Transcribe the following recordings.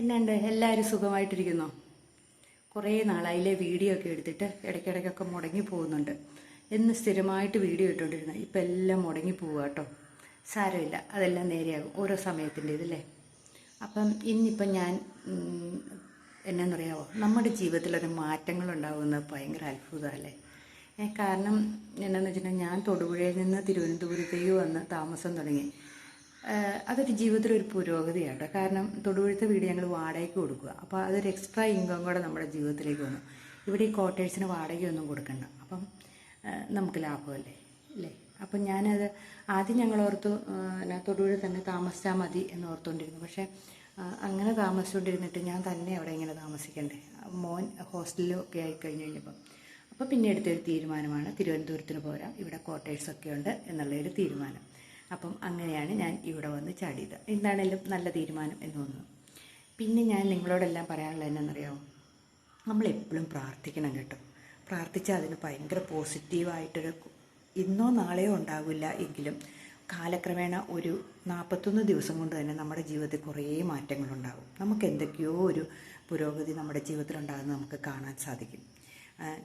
എന്നാണ്ട് എല്ലാവരും സുഖമായിട്ടിരിക്കുന്നോ. കുറേ നാളായില്ലേ വീഡിയോ ഒക്കെ എടുത്തിട്ട് ഇടയ്ക്കിടയ്ക്കൊക്കെ മുടങ്ങി പോകുന്നുണ്ട്. എന്ന് സ്ഥിരമായിട്ട് വീഡിയോ ഇട്ടുകൊണ്ടിരുന്ന ഇപ്പം എല്ലാം മുടങ്ങി പോവുക കേട്ടോ സാരമില്ല. അതെല്ലാം നേരെയാകും. ഓരോ സമയത്തിന്റെ ഇതല്ലേ അപ്പം ഇന്നിപ്പം ഞാൻ എന്നാന്ന് എന്നാന്നറിയാവോ? നമ്മുടെ ജീവിതത്തിലൊരു മാറ്റങ്ങൾ ഉണ്ടാകുന്നത് ഭയങ്കര അത്ഭുതമല്ലേ? കാരണം എന്നാന്ന് വെച്ചിട്ടുണ്ടെങ്കിൽ ഞാൻ തൊടുപുഴയിൽ നിന്ന് തിരുവനന്തപുരത്തേക്ക് വന്ന് താമസം തുടങ്ങി. അതൊരു ജീവിതത്തിൽ ഒരു പുരോഗതിയാണ് കേട്ടോ കാരണം തൊടുപുഴത്തെ വീട് ഞങ്ങൾ വാടകയ്ക്ക് കൊടുക്കുക അപ്പോൾ അതൊരു എക്സ്ട്രാ ഇൻകം കൂടെ നമ്മുടെ ജീവിതത്തിലേക്ക് വന്നു. ഇവിടെ ഈ കോട്ടേഴ്സിന് വാടകയൊന്നും കൊടുക്കണ്ട. അപ്പം നമുക്ക് ലാഭമല്ലേ? അല്ലേ അപ്പം ഞാനത് ആദ്യം ഞങ്ങൾ ഓർത്തു തൊടുപുഴ തന്നെ താമസിച്ചാൽ മതി എന്ന് ഓർത്തുകൊണ്ടിരുന്നു പക്ഷേ അങ്ങനെ താമസിച്ചുകൊണ്ടിരുന്നിട്ട് ഞാൻ തന്നെ അവിടെ ഇങ്ങനെ താമസിക്കണ്ടേ? മോൻ ഹോസ്റ്റലിലൊക്കെ ആയി കഴിഞ്ഞ് കഴിഞ്ഞപ്പം. അപ്പോൾ പിന്നെ എടുത്തൊരു തീരുമാനമാണ് തിരുവനന്തപുരത്തിന് പോരാം. ഇവിടെ ക്വാർട്ടേഴ്സൊക്കെ ഉണ്ട് എന്നുള്ളൊരു തീരുമാനം. അപ്പം അങ്ങനെയാണ് ഞാൻ ഇവിടെ വന്ന് ചാടിയത്. എന്താണേലും നല്ല തീരുമാനം എന്ന് തോന്നുന്നു. പിന്നെ ഞാൻ നിങ്ങളോടെല്ലാം പറയാനുള്ളത് എന്നാണെന്നറിയാമോ നമ്മൾ എപ്പോഴും പ്രാർത്ഥിക്കണം കേട്ടോ. പ്രാർത്ഥിച്ചാൽ അതിന് ഭയങ്കര പോസിറ്റീവായിട്ടൊരു ഇന്നോ നാളെയോ ഉണ്ടാവില്ല എങ്കിലും കാലക്രമേണ ഒരു നാൽപ്പത്തൊന്ന് ദിവസം കൊണ്ട് തന്നെ നമ്മുടെ ജീവിതത്തിൽ കുറേ മാറ്റങ്ങളുണ്ടാകും നമുക്ക് എന്തൊക്കെയോ ഒരു പുരോഗതി നമ്മുടെ ജീവിതത്തിൽ ഉണ്ടാകുന്നത് നമുക്ക് കാണാൻ സാധിക്കും.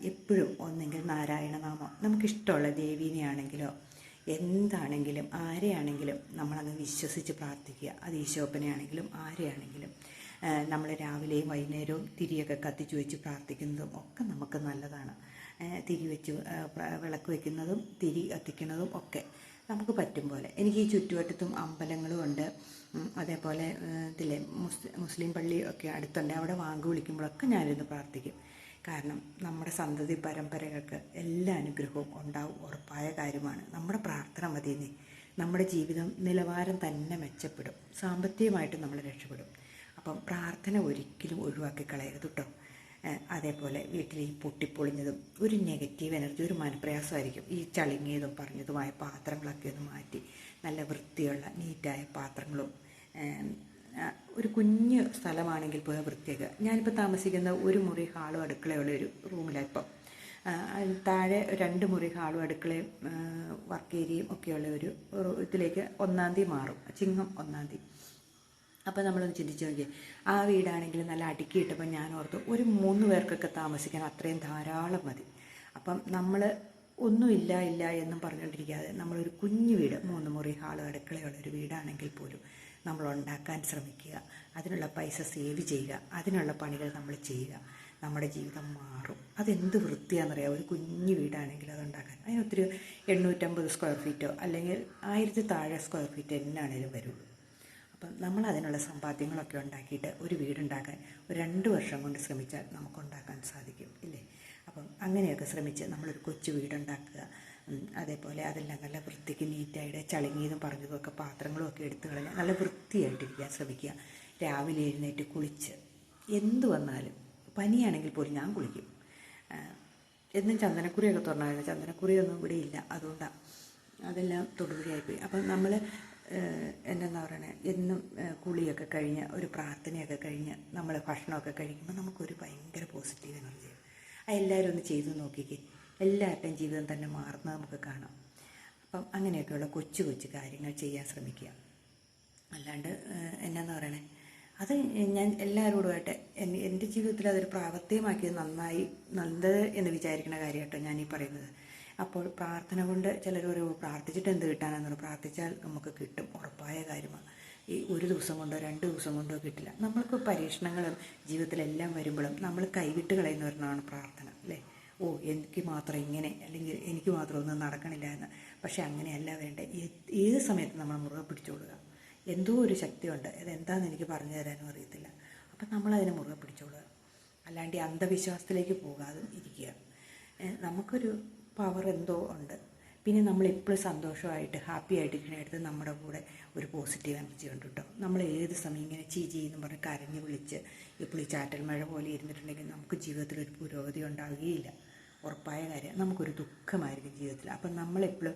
എപ്പോഴും ഒന്നെങ്കിൽ നാരായണനാമം. നമുക്കിഷ്ടമുള്ള ദേവീനെയാണെങ്കിലോ എന്താണെങ്കിലും ആരെയാണെങ്കിലും നമ്മളങ്ങ് വിശ്വസിച്ച് പ്രാർത്ഥിക്കുക. അത് ഈശോപ്പനെയാണെങ്കിലും ആരെയാണെങ്കിലും. നമ്മൾ രാവിലെയും വൈകുന്നേരവും തിരിയൊക്കെ കത്തിച്ചു വെച്ച് പ്രാർത്ഥിക്കുന്നതും ഒക്കെ നമുക്ക് നല്ലതാണ്. തിരി വെച്ച് വിളക്ക് വയ്ക്കുന്നതും തിരി കത്തിക്കുന്നതും ഒക്കെ നമുക്ക് പറ്റും പോലെ. എനിക്ക് ഈ ചുറ്റുവട്ടത്തും അമ്പലങ്ങളും ഉണ്ട്. അതേപോലെ ഇതിലെ മുസ് മുസ്ലിം പള്ളി ഒക്കെ അടുത്തുണ്ട്. അവിടെ വാങ്ക് വിളിക്കുമ്പോഴൊക്കെ ഞാനിരുന്ന് പ്രാർത്ഥിക്കും. കാരണം നമ്മുടെ സന്തതി പരമ്പരകൾക്ക് എല്ലാ അനുഗ്രഹവും ഉണ്ടാവും ഉറപ്പായ കാര്യമാണ്. നമ്മുടെ പ്രാർത്ഥന മതിയെന്നേ നമ്മുടെ ജീവിതം നിലവാരം തന്നെ മെച്ചപ്പെടും. സാമ്പത്തികമായിട്ട് നമ്മൾ രക്ഷപ്പെടും. അപ്പം പ്രാർത്ഥന ഒരിക്കലും ഒഴിവാക്കി കളയരുത് കേട്ടോ അതേപോലെ വീട്ടിൽ ഈ പൊട്ടിപ്പൊളിഞ്ഞതും ഒരു നെഗറ്റീവ് എനർജി ഒരു മനപ്രയാസമായിരിക്കും. ഈ ചളിങ്ങിയതും പറഞ്ഞതുമായ പാത്രങ്ങളൊക്കെ ഒന്ന് മാറ്റി നല്ല വൃത്തിയുള്ള നീറ്റായ പാത്രങ്ങളും ഒരു കുഞ്ഞ് സ്ഥലമാണെങ്കിൽ പോലും വൃത്തിയാക്കുക ഞാനിപ്പോൾ താമസിക്കുന്ന ഒരു മുറി ഹാളും അടുക്കളയുള്ള ഒരു റൂമിലാണ് ഇപ്പം. താഴെ രണ്ട് മുറി ഹാളും അടുക്കളയും വർക്ക് ഏരിയയും ഒക്കെയുള്ള ഒരു ഇതിലേക്ക് ഒന്നാം തീയതി മാറും. ചിങ്ങം ഒന്നാം തീയതി. അപ്പോൾ നമ്മളൊന്ന് ചിന്തിച്ച് നോക്കിയേ. ആ വീടാണെങ്കിൽ നല്ല അടുക്കിയിട്ടപ്പോൾ ഞാൻ ഓർത്തു ഒരു മൂന്ന് പേർക്കൊക്കെ താമസിക്കാൻ അത്രയും ധാരാളം മതി. അപ്പം നമ്മൾ ഒന്നുമില്ല ഇല്ല എന്നും പറഞ്ഞുകൊണ്ടിരിക്കാതെ നമ്മളൊരു കുഞ്ഞു വീട് മൂന്ന് മുറി ഹാൾ അടുക്കളയുള്ള ഒരു വീടാണെങ്കിൽ പോലും നമ്മൾ ഉണ്ടാക്കാൻ ശ്രമിക്കുക. അതിനുള്ള പൈസ സേവ് ചെയ്യുക. അതിനുള്ള പണികൾ നമ്മൾ ചെയ്യുക. നമ്മുടെ ജീവിതം മാറും. അതെന്ത് വൃത്തിയാണെന്നറിയാം ഒരു കുഞ്ഞു വീടാണെങ്കിൽ അത് ഉണ്ടാക്കാൻ. അതിനൊത്തിരി എണ്ണൂറ്റമ്പത് സ്ക്വയർ ഫീറ്റോ അല്ലെങ്കിൽ ആയിരത്തി താഴെ സ്ക്വയർ ഫീറ്റ് എന്നാണേലും വരുള്ളൂ. അപ്പം നമ്മൾ അതിനുള്ള സമ്പാദ്യങ്ങളൊക്കെ ഉണ്ടാക്കിയിട്ട് ഒരു വീടുണ്ടാക്കാൻ ഒരു രണ്ട് വർഷം കൊണ്ട് ശ്രമിച്ചാൽ നമുക്ക് ഉണ്ടാക്കാൻ സാധിക്കും ഇല്ലേ? അപ്പം അങ്ങനെയൊക്കെ ശ്രമിച്ച് നമ്മളൊരു കൊച്ചു വീടുണ്ടാക്കുക. അതേപോലെ അതെല്ലാം നല്ല വൃത്തിക്ക് നീറ്റായിട്ട് ചളിങ്ങിയതും പറഞ്ഞതും ഒക്കെ പാത്രങ്ങളും ഒക്കെ എടുത്തു കളഞ്ഞാൽ നല്ല വൃത്തിയായിട്ടിരിക്കാൻ ശ്രമിക്കുക. രാവിലെ എഴുന്നേറ്റ് കുളിച്ച് എന്ത് വന്നാലും പനിയാണെങ്കിൽ പോലും ഞാൻ കുളിക്കും. എന്നും ചന്ദനക്കുറിയൊക്കെ തുറന്നായിരുന്നു. ചന്ദനക്കുറിയൊന്നും ഇവിടെ ഇല്ല. അതുകൊണ്ടാണ് അതെല്ലാം തൊടുപുഴയായിപ്പോയി. അപ്പം നമ്മൾ എന്താ പറയണേ? എന്നും കുളിയൊക്കെ കഴിഞ്ഞ് ഒരു പ്രാർത്ഥനയൊക്കെ കഴിഞ്ഞ് നമ്മൾ ഭക്ഷണമൊക്കെ കഴിക്കുമ്പോൾ നമുക്കൊരു ഭയങ്കര പോസിറ്റീവ് എനർജി അത് എല്ലാവരും ഒന്ന് ചെയ്തു നോക്കിക്കേ. എല്ലാവരുടെയും ജീവിതം തന്നെ മാറുന്നത് നമുക്ക് കാണാം. അപ്പം അങ്ങനെയൊക്കെയുള്ള കൊച്ചു കൊച്ചു കാര്യങ്ങൾ ചെയ്യാൻ ശ്രമിക്കുക. അല്ലാണ്ട് എന്നാന്ന് പറയണേ? അത് ഞാൻ എല്ലാവരോടുമായിട്ട് എന്റെ എന്റെ ജീവിതത്തിൽ അതൊരു പ്രാവർത്തികമാക്കിയത് നന്നായി നല്ലത് എന്ന് വിചാരിക്കുന്ന കാര്യമായിട്ടോ ഞാൻ ഈ പറയുന്നത്. അപ്പോൾ പ്രാർത്ഥന കൊണ്ട് ചിലർ ഒരു പ്രാർത്ഥിച്ചിട്ട് എന്ത് കിട്ടാനെന്ന് പ്രാർത്ഥിച്ചാൽ നമുക്ക് കിട്ടും. ഉറപ്പായ കാര്യമാണ് ഈ ഒരു ദിവസം കൊണ്ടോ രണ്ട് ദിവസം കൊണ്ടോ കിട്ടില്ല. നമ്മൾക്ക് പരീക്ഷണങ്ങളും ജീവിതത്തിലെല്ലാം വരുമ്പോഴും നമ്മൾ കൈവിട്ട് കളയുന്ന ഒരെണ്ണമാണ് പ്രാർത്ഥന അല്ലേ? ഓ എനിക്ക് മാത്രം ഇങ്ങനെ അല്ലെങ്കിൽ എനിക്ക് മാത്രം ഒന്നും നടക്കണില്ല എന്ന്. പക്ഷെ അങ്ങനെയല്ല വേണ്ട. ഏത് സമയത്തും നമ്മൾ മുറുകെ പിടിച്ചോളുക എന്തോ ഒരു ശക്തിയുണ്ട്. ഇതെന്താണെന്ന് എനിക്ക് പറഞ്ഞു തരാനും അറിയത്തില്ല. അപ്പം നമ്മളതിനെ മുറുകെ പിടിച്ചോളുക അല്ലാണ്ട് അന്ധവിശ്വാസത്തിലേക്ക് പോകാതെ ഇരിക്കുക. നമുക്കൊരു പവർ എന്തോ ഉണ്ട്. പിന്നെ നമ്മൾ എപ്പോഴും സന്തോഷമായിട്ട് ഹാപ്പി ആയിട്ട് ഇങ്ങനെ എടുത്ത് നമ്മുടെ കൂടെ ഒരു പോസിറ്റീവ് എനർജി ഉണ്ട് കേട്ടോ നമ്മൾ ഏത് സമയം ഇങ്ങനെ ചീ എന്ന് പറഞ്ഞ് കരഞ്ഞ് വിളിച്ച് ഈ ചാറ്റൽ മഴ പോലെ ഇരുന്നിട്ടുണ്ടെങ്കിൽ നമുക്ക് ജീവിതത്തിൽ ഒരു പുരോഗതി ഉണ്ടാവുകയില്ല. ഉറപ്പായ കാര്യം നമുക്കൊരു ദുഃഖമായിരിക്കും ജീവിതത്തിൽ. അപ്പം നമ്മളെപ്പോഴും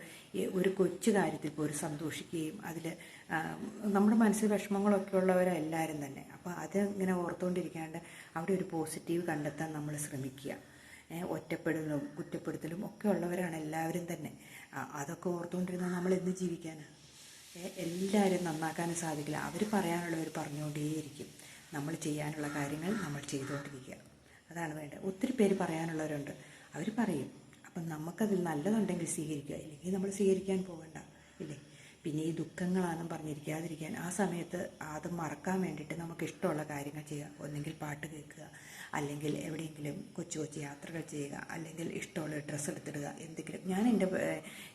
ഒരു കൊച്ചു കാര്യത്തിൽ പോലും സന്തോഷിക്കുകയും അതിൽ നമ്മുടെ മനസ്സിൽ വിഷമങ്ങളൊക്കെ ഉള്ളവരെല്ലാവരും തന്നെ. അപ്പോൾ അത് ഇങ്ങനെ ഓർത്തുകൊണ്ടിരിക്കാണ്ട് അവിടെ ഒരു പോസിറ്റീവ് കണ്ടെത്താൻ നമ്മൾ ശ്രമിക്കുക. ഒറ്റപ്പെടലും കുറ്റപ്പെടുത്തലും ഒക്കെ ഉള്ളവരാണ് എല്ലാവരും തന്നെ. അതൊക്കെ ഓർത്തുകൊണ്ടിരുന്നാൽ നമ്മൾ എന്ന് ജീവിക്കാനാണ് എല്ലാവരും നന്നാക്കാനും സാധിക്കില്ല. അവർ പറയാനുള്ളവർ പറഞ്ഞുകൊണ്ടേയിരിക്കും. നമ്മൾ ചെയ്യാനുള്ള കാര്യങ്ങൾ നമ്മൾ ചെയ്തുകൊണ്ടിരിക്കുക. അതാണ് വേണ്ടത്. ഒത്തിരി പേര് പറയാനുള്ളവരുണ്ട്. അവർ പറയും. അപ്പം നമുക്കതിൽ നല്ലതുണ്ടെങ്കിൽ സ്വീകരിക്കുക. ഇല്ലെങ്കിൽ നമ്മൾ സ്വീകരിക്കാൻ പോകണ്ട. പിന്നെ ഈ ദുഃഖങ്ങളാണെന്നും പറഞ്ഞിരിക്കാതിരിക്കാൻ. ആ സമയത്ത് അത് മറക്കാൻ വേണ്ടിയിട്ട് നമുക്ക് ഇഷ്ടമുള്ള കാര്യങ്ങൾ ചെയ്യുക. ഒന്നെങ്കിൽ പാട്ട് കേൾക്കുക അല്ലെങ്കിൽ എവിടെയെങ്കിലും കൊച്ചു കൊച്ചു യാത്രകൾ ചെയ്യുക അല്ലെങ്കിൽ ഇഷ്ടമുള്ള ഡ്രസ്സ് എടുത്തിടുക എന്തെങ്കിലും. ഞാൻ എന്റെ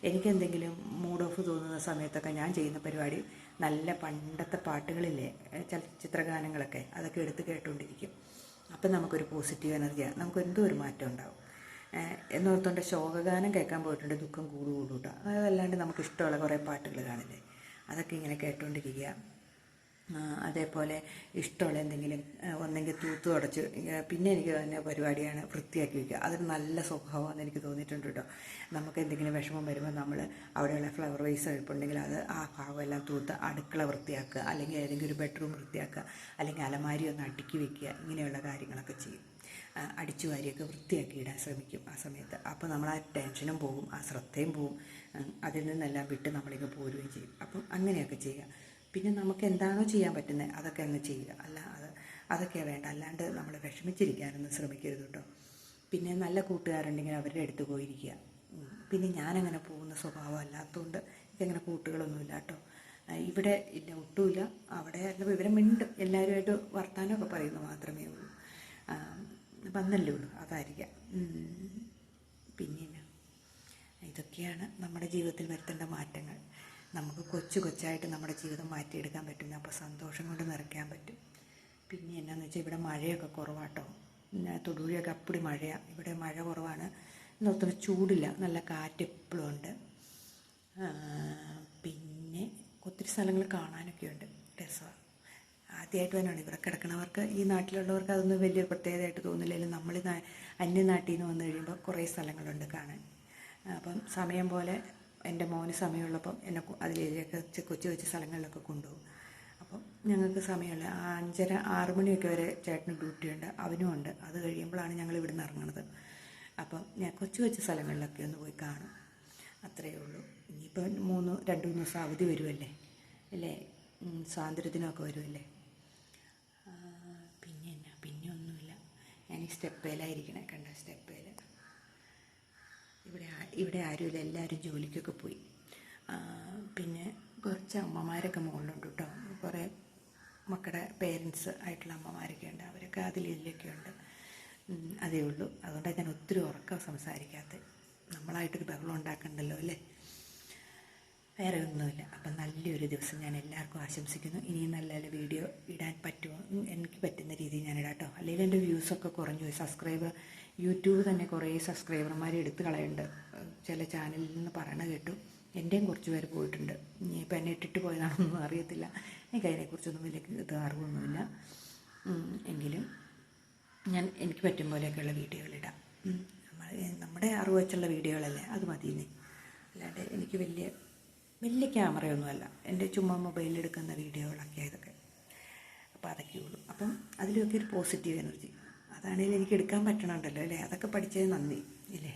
എനിക്കെന്തെങ്കിലും മൂഡ് ഓഫ് തോന്നുന്ന സമയത്തൊക്കെ ഞാൻ ചെയ്യുന്ന പരിപാടി നല്ല പണ്ടത്തെ പാട്ടുകളില്ലേ ചലച്ചിത്രഗാനങ്ങളൊക്കെ ചലച്ചിത്ര ഗാനങ്ങളൊക്കെ അതൊക്കെ എടുത്ത് കേട്ടുകൊണ്ടിരിക്കും അപ്പം നമുക്കൊരു പോസിറ്റീവ് എനർജിയാണ് നമുക്ക് എന്തോ ഒരു മാറ്റം ഉണ്ടാവും. എന്നോർത്തോണ്ട് ശോകഗാനം കേൾക്കാൻ പോയിട്ടുണ്ട്. ദുഃഖം കൂടു കൂടുക അതല്ലാണ്ട് നമുക്ക് ഇഷ്ടമുള്ള കുറേ പാട്ടുകൾ കാണില്ലേ? അതൊക്കെ ഇങ്ങനെ കേട്ടുകൊണ്ടിരിക്കുക അതേപോലെ ഇഷ്ടമുള്ള എന്തെങ്കിലും ഒന്നെങ്കിൽ തൂത്ത് തുടച്ച് പിന്നെ എനിക്ക് തന്നെ പരിപാടിയാണ് വൃത്തിയാക്കി വയ്ക്കുക അതൊരു നല്ല സ്വഭാവമാണെന്ന് എനിക്ക് തോന്നിയിട്ടുണ്ട് കേട്ടോ. നമുക്ക് എന്തെങ്കിലും വിഷമം വരുമ്പോൾ നമ്മൾ അവിടെയുള്ള ഫ്ലവർ വേസ് എഴുപ്പുണ്ടെങ്കിൽ അത് ആ ഭാഗമെല്ലാം തൂത്ത് അടുക്കള വൃത്തിയാക്കുക അല്ലെങ്കിൽ ഏതെങ്കിലും ഒരു ബെഡ്റൂം വൃത്തിയാക്കുക അല്ലെങ്കിൽ അലമാരി ഒന്ന് അടുക്കി വെക്കുക ഇങ്ങനെയുള്ള കാര്യങ്ങളൊക്കെ ചെയ്യും. അടിച്ചു വാരിയൊക്കെ വൃത്തിയാക്കി ഇടാൻ ശ്രമിക്കും ആ സമയത്ത്. അപ്പോൾ നമ്മൾ ആ ടെൻഷനും പോകും ആ ശ്രദ്ധയും പോകും. അതിൽ നിന്നെല്ലാം വിട്ട് നമ്മളിങ്ങ് പോരുകയും ചെയ്യും. അപ്പം അങ്ങനെയൊക്കെ ചെയ്യുക. പിന്നെ നമുക്ക് എന്താണോ ചെയ്യാൻ പറ്റുന്നത് അതൊക്കെ അങ്ങ് ചെയ്യുക. അല്ല അത് അതൊക്കെയാണ് വേണ്ട. അല്ലാണ്ട് നമ്മൾ വിഷമിച്ചിരിക്കാനൊന്നും ശ്രമിക്കരുത് കേട്ടോ. പിന്നെ നല്ല കൂട്ടുകാരുണ്ടെങ്കിൽ അവരുടെ അടുത്ത് പോയിരിക്കുക. പിന്നെ ഞാനങ്ങനെ പോകുന്ന സ്വഭാവം അല്ലാത്തതുകൊണ്ട് എനിക്കങ്ങനെ കൂട്ടുകളൊന്നുമില്ല കേട്ടോ. ഇവിടെ ഇല്ല ഒട്ടുമില്ല. അവിടെ എല്ലാം വിവരം മിണ്ടും എല്ലാവരുമായിട്ട് വർത്തമാനമൊക്കെ പറയുന്നു മാത്രമേ ഉള്ളൂ. വന്നല്ലേ ഉള്ളൂ. അതായിരിക്കാം. പിന്നെ ഇതൊക്കെയാണ് നമ്മുടെ ജീവിതത്തിൽ വരുത്തേണ്ട മാറ്റങ്ങൾ. നമുക്ക് കൊച്ചു കൊച്ചായിട്ട് നമ്മുടെ ജീവിതം മാറ്റിയെടുക്കാൻ പറ്റും അപ്പോൾ സന്തോഷം കൊണ്ട് നിറയ്ക്കാൻ പറ്റും. പിന്നെ എന്നാന്ന് വെച്ചാൽ ഇവിടെ മഴയൊക്കെ കുറവാട്ടോ. തൊടുപുഴയൊക്കെ അപ്പടി മഴയാണ് ഇവിടെ മഴ കുറവാണ്. ഒത്തിരി ചൂടില്ല. നല്ല കാറ്റ് എപ്പോഴും ഉണ്ട്. പിന്നെ ഒത്തിരി സ്ഥലങ്ങൾ കാണാനൊക്കെ ഉണ്ട്. രസമാണ് ആദ്യമായിട്ട് തന്നെയാണ് ഇവിടെ കിടക്കണവർക്ക് ഈ നാട്ടിലുള്ളവർക്ക് അതൊന്നും വലിയ പ്രത്യേകതയായിട്ട് തോന്നില്ലെങ്കിലും നമ്മൾ അന്യനാട്ടിൽ നിന്ന് വന്നു കഴിയുമ്പോൾ കുറേ സ്ഥലങ്ങളുണ്ട് കാണാൻ. അപ്പം സമയം പോലെ എന്റെ മോന് സമയമുള്ളപ്പം എന്നെ അതിലേക്ക് കൊച്ചു കൊച്ചു സ്ഥലങ്ങളിലൊക്കെ കൊണ്ടുപോകും. അപ്പം ഞങ്ങൾക്ക് സമയമില്ല. അഞ്ചര ആറ് മണിയൊക്കെ വരെ ചേട്ടന് ഡ്യൂട്ടി ഉണ്ട്. അവനും ഉണ്ട്. അത് കഴിയുമ്പോഴാണ് ഞങ്ങൾ ഇവിടുന്ന് ഇറങ്ങുന്നത് അപ്പം ഞാൻ കൊച്ചു കൊച്ചു സ്ഥലങ്ങളിലൊക്കെ ഒന്ന് പോയി കാണും. അത്രയേ ഉള്ളൂ. ഇനിയിപ്പോൾ മൂന്ന് രണ്ട് മൂന്ന് ദിവസം അവധി വരുമല്ലേ? അല്ലേ? സ്വാതന്ത്ര്യത്തിനൊക്കെ വരുമല്ലേ? പിന്നെ എന്നാ? പിന്നെ ഒന്നുമില്ല. ഞാൻ ഈ സ്റ്റെപ്പേലായിരിക്കണേ കണ്ട? സ്റ്റെപ്പേൽ ഇവിടെ ഇവിടെ ആരുമില്ല. എല്ലാവരും ജോലിക്കൊക്കെ പോയി. പിന്നെ കുറച്ച് അമ്മമാരൊക്കെ മുകളിലുണ്ട് കേട്ടോ. കുറേ മക്കളുടെ പേരൻസ് ആയിട്ടുള്ള അമ്മമാരൊക്കെ ഉണ്ട്. അവരൊക്കെ അതിലൊക്കെ ഉണ്ട്. അതേ ഉള്ളൂ. അതുകൊണ്ടാണ് ഞാൻ ഒത്തിരി ഉറക്കം സംസാരിക്കാത്തത്. നമ്മളായിട്ടൊരു ബഹളം ഉണ്ടാക്കണ്ടല്ലോ അല്ലേ? വേറെ ഒന്നുമില്ല. അപ്പം നല്ലൊരു ദിവസം ഞാൻ എല്ലാവർക്കും ആശംസിക്കുന്നു. ഇനിയും നല്ല നല്ല വീഡിയോ ഇടാൻ പറ്റുമോ? എനിക്ക് പറ്റുന്ന രീതിയിൽ ഞാൻ ഇടാം കേട്ടോ അല്ലെങ്കിൽ എന്റെ വ്യൂസൊക്കെ കുറഞ്ഞു പോയി. സബ്സ്ക്രൈബർ യൂട്യൂബ് തന്നെ കുറേ സബ്സ്ക്രൈബർമാർ എടുത്ത് കളയുന്നുണ്ട്. ചില ചാനലിൽ നിന്ന് പറയണ കേട്ടു. എന്റെയും കുറച്ച് പേര് പോയിട്ടുണ്ട്. ഇനിയിപ്പോൾ എന്നെ ഇട്ടിട്ട് പോയതാണെന്നൊന്നും അറിയത്തില്ല. എനിക്ക് അതിനെക്കുറിച്ചൊന്നും വലിയ ഇത് അറിവൊന്നുമില്ല. എങ്കിലും ഞാൻ എനിക്ക് പറ്റും പോലെയൊക്കെയുള്ള വീഡിയോകളിടാം. നമ്മൾ നമ്മുടെ അറിവ് വെച്ചുള്ള വീഡിയോകളല്ലേ? അത് മതിയെന്നേ. അല്ലാണ്ട് എനിക്ക് വലിയ വലിയ ക്യാമറയൊന്നുമല്ല. എന്റെ ചുമ്മാ മൊബൈലിൽ എടുക്കുന്ന വീഡിയോകളൊക്കെ ഇതൊക്കെ അപ്പോൾ അതൊക്കെ ഉള്ളൂ. അപ്പം അതിലൊക്കെ ഒരു പോസിറ്റീവ് എനർജി. അതാണെങ്കിൽ എനിക്ക് എടുക്കാൻ പറ്റണമുണ്ടല്ലോ അല്ലേ? അതൊക്കെ പഠിച്ചത് നന്ദി ഇല്ലേ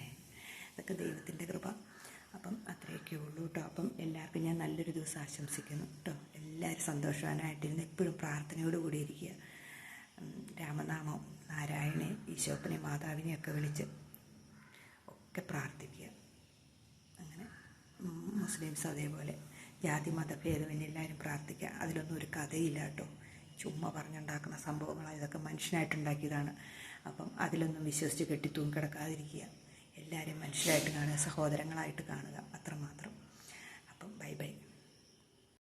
അതൊക്കെ ദൈവത്തിന്റെ കൃപ. അപ്പം അത്രയൊക്കെ ഉള്ളൂ കേട്ടോ. അപ്പം എല്ലാവർക്കും ഞാൻ നല്ലൊരു ദിവസം ആശംസിക്കുന്നു കേട്ടോ. എല്ലാവരും സന്തോഷവാനായിട്ടിരുന്ന് എപ്പോഴും പ്രാർത്ഥനയോട് കൂടിയിരിക്കുക രാമനാമം നാരായണെ ഈശോപ്പനെ മാതാവിനെയൊക്കെ വിളിച്ച് ഒക്കെ പ്രാർത്ഥിക്കുക. മുസ്ലിംസ് അതേപോലെ ജാതി മതഭേദമന്യേ എല്ലാവരും പ്രാർത്ഥിക്കുക. അതിലൊന്നും ഒരു കഥയില്ല കേട്ടോ. ചുമ്മാ പറഞ്ഞുണ്ടാക്കുന്ന സംഭവങ്ങളാണ് ഇതൊക്കെ മനുഷ്യനായിട്ടുണ്ടാക്കിയതാണ്. അപ്പം അതിലൊന്നും വിശ്വസിച്ച് കെട്ടി തൂങ്ങിക്കിടക്കാതിരിക്കുക. എല്ലാവരും മനുഷ്യരായിട്ട് കാണുക സഹോദരങ്ങളായിട്ട് കാണുക. അത്രമാത്രം. അപ്പം ബൈ ബൈ.